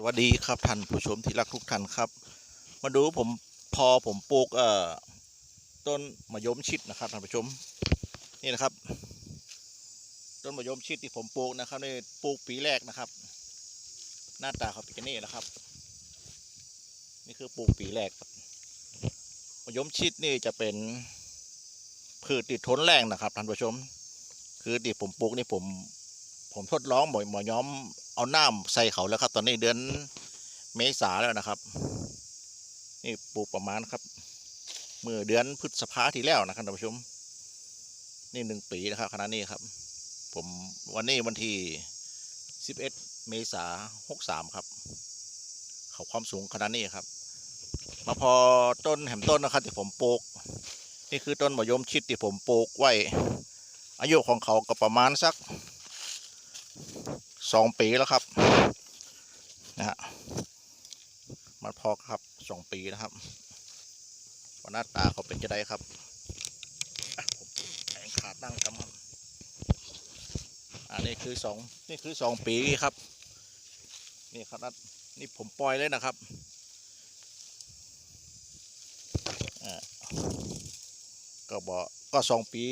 สวัสดีครับท่านผู้ชมที่รักทุกท่านครับ มาดูผมพอผมปลูกเอ่อต้นมะยมชิดนะครับท่านผู้ชมนี่นะครับ ต้นมะยมชิดที่ผมปลูกนะครับนี่ปลูกปีแรกนะครับ หน้าตาเขาเป็นอย่นี้นะครับ นี่คือปลูกปีแรกมะยมชิดนี่จะเป็นพืชติดทนแรงนะครับท่านผู้ชม คือที่ผมปลูกนี่ผม ผมทดลองหมอหมอย้อม เอาน้ำใส่เขาแล้วครับ ตอนนี้เดือนเมษาแล้วนะครับ นี่ปลูกประมาณครับเมื่อเดือนพฤษภาที่แล้วนะครับท่านผู้ชม นี่หนึ่งปีนะครับขณะนี้ครับ ผมวันนี้วันที่สิบเอ็ดเมษาหกสามครับ เขาความสูงขนาดนี้ครับ มาพอต้นแหมต้นนะครับที่ผมปลูก นี่คือต้นมะยมชิดที่ผมปลูกไว้ อายุของเขาก็ประมาณสัก สองปีแล้วครับนะฮะมันพอครับสองปีนะครับว่าหน้าตาเขาเป็นจะได้ครับแข่งขาดนั่งกำครับอันนี้คือสองนี่คือสองปีครับ นี่ครับนัดนี่ผมปล่อยเลยนะครับอ่าก็บอกก็สองปี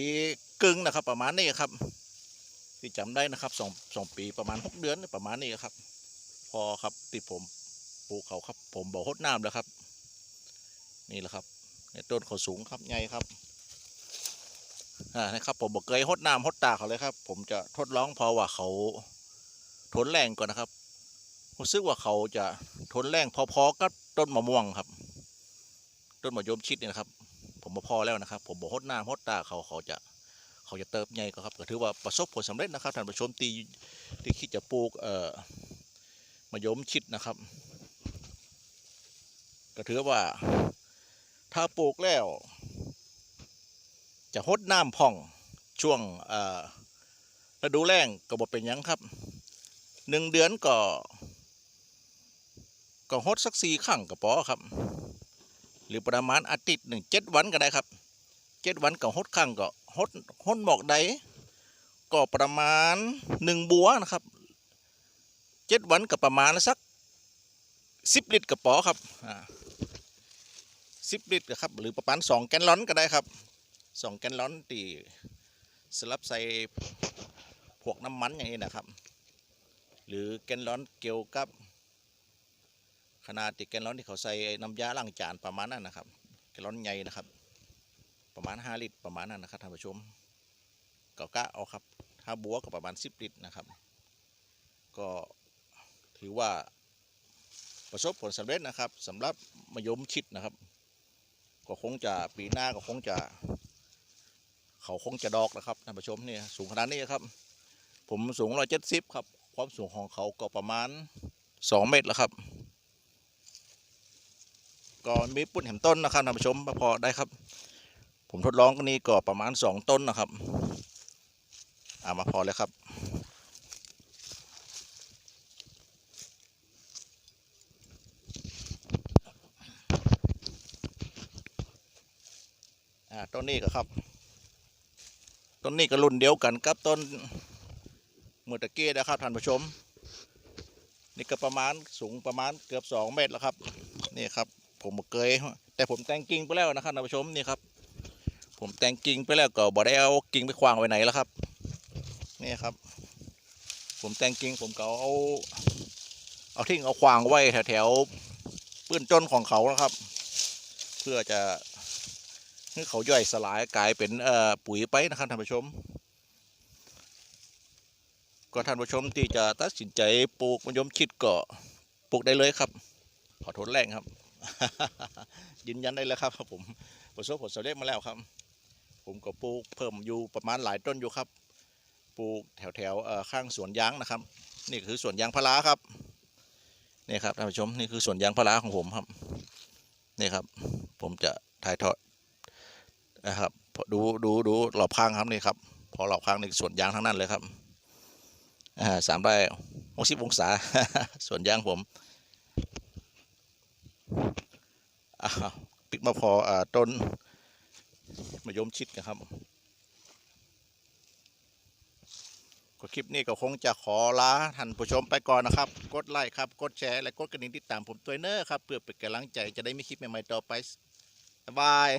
กึ่งนะครับ ประมาณนี้ครับ ที่จำได้นะครับสองสองปีประมาณหกเดือนประมาณนี้ครับ พอครับที่ผมปลูกเขาครับ ผมบอกหดน้ำแล้วครับ นี่แหละครับในต้นเขาสูงครับใหญ่ครับอ่านะครับผมบอกเคยหดน้ำหดตาเขาเลยครับ ผมจะทดลองเพราะว่าเขาทนแรงก่อนนะครับรู้สึกว่าเขาจะทนแรงพอๆกับต้นมะม่วงครับ ต้นมะยมชิดเนี่ยนะครับ ผมมาพอแล้วนะครับ ผมบอกหดน้ำหดตาเขาเขาจะ เขาจะเติบใหญ่ก็ครับก็ถือว่าประสบผลสำเร็จนะครับท่านผู้ชมที่ที่คิดจะปลูกเอ่อมะยมชิดนะครับ ก็ถือว่าถ้าปลูกแล้ว จะหดน้ำพ่องช่วงเอ่อฤดูแล้งก็บ่เป็นยังครับหนึ่งเดือนก็ก็หดสักสี่ครั้งก็พอครับ หรือประมาณอาทิตย์หนึ่งเจ็ดวันก็ได้ครับเจ็ดวันก็หดครั้งก็ หดหดหมอกใดก็ประมาณหนึ่งบัวนะครับเจ็ดวันก็ประมาณสักสิบลิตรกระป๋อครับสิบลิตรครับหรือประมาณสองแกนลอนก็ได้ครับสองแกนลอนตีสลับใส่พวกน้ำมันอย่างนี้นะครับ หรือแกนลอนเกี่ยวกับ ขนาดที่แกนลอนที่เขาใส่น้ำยาล้างจานประมาณนั้นนะครับ แกนลอนใหญ่นะครับ ประมาณ 5 ลิตรประมาณนั้นนะครับท่านผู้ชมก็กะเอาครับ ถ้าบัวก็ประมาณ 10 ลิตรนะครับ ก็ถือว่าประสบผลสำเร็จนะครับสำหรับมะยมชิดนะครับ ก็คงจะปีหน้าก็คงจะ เขาคงจะดอกนะครับท่านผู้ชมนี่สูงขนาดนี้ครับ ผมสูงร้อยเจ็ดสิบครับ ความสูงของเขาก็ประมาณ2เมตรแล้วครับก็มีปุ่นแหมต้นนะครับท่านผู้ชมพอได้ครับ ผมทดลองก็นี่ก็ประมาณสองต้นนะครับอ่ามาพอเลยครับ อ่าต้นนี้ก็ครับต้นนี้ก็รุ่นเดียวกันกับต้นเมื่อตะกี้นะครับท่านผู้ชม นี่ก็ประมาณสูงประมาณเกือบสองเมตรแล้วครับ นี่ครับ ผมเคยแต่ผมแต่งกิ่งไปแล้วนะครับท่านผู้ชมนี่ครับ ผมแต่งกิ่งไปแล้วก็บ่ได้เอากิ่งไปขวางไว้ไหนแล้วครับ นี่ครับ ผมแต่งกิ่งผมก็เอาเอาทิ้งเอาขวางไว้แถวๆปื้นต้นของเขานะครับ เพื่อจะให้เขาย่อยสลายกลายเป็นเอ่อปุ๋ยไปนะครับท่านผู้ชม ก็ท่านผู้ชมที่จะตัดสินใจปลูกมะยมชิดก็ปลูกได้เลยครับ ขอโทนแรงครับ ยืนยันได้แล้วครับผมประสบผลสำเร็จมาแล้วครับ ผมก็ปลูกเพิ่มอยู่ประมาณหลายต้นอยู่ครับปลูกแถวแถวๆข้างสวนยางนะครับ นี่คือสวนยางพาราครับนี่ครับท่านผู้ชมนี่คือสวนยางพาราของผมครับนี่ครับ ผมจะถ่ายทอดนะครับดูดูดูรอบข้างครับนี่ครับ พอรอบข้างนี่สวนยางทั้งนั้นเลยครับอ่าสามไร่หกสิบองศาสวนยางผมอ้าปิดมาพออต้น มายมชิดกันครับก็คลิปนี้ก็คงจะขอลาท่านผู้ชมไปก่อนนะครับ กดไลค์ครับ กดแชร์ และกดกระดิ่งติดตามผมตัวเนอร์ครับ เพื่อเป็นกำลังใจจะได้มีคลิปใหม่ๆต่อไปบาย